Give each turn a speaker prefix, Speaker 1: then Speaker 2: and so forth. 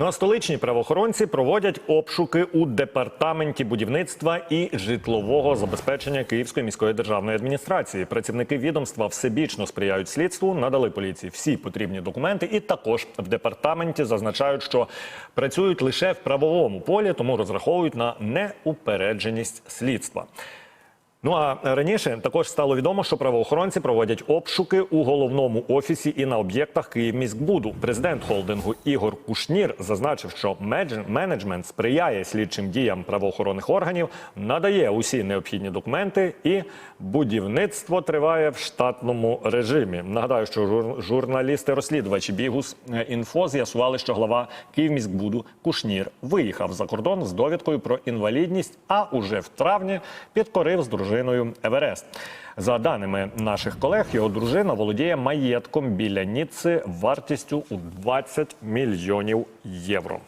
Speaker 1: Ну а столичні правоохоронці проводять обшуки у департаменті будівництва і житлового забезпечення Київської міської державної адміністрації. Працівники відомства всебічно сприяють слідству, надали поліції всі потрібні документи, і також в департаменті зазначають, що працюють лише в правовому полі, тому розраховують на неупередженість слідства. Ну а раніше також стало відомо, що правоохоронці проводять обшуки у головному офісі і на об'єктах Київміськбуду. Президент холдингу Ігор Кушнір зазначив, що менеджмент сприяє слідчим діям правоохоронних органів, надає усі необхідні документи, і будівництво триває в штатному режимі. Нагадаю, що жур- журналісти-розслідувачі Бігус е, інфо з'ясували, що глава Київміськбуду Кушнір виїхав за кордон з довідкою про інвалідність, а уже в травні підкорив з дружиною Еверест. За даними наших колег, його дружина володіє маєтком біля Ніцци вартістю у 20 мільйонів євро.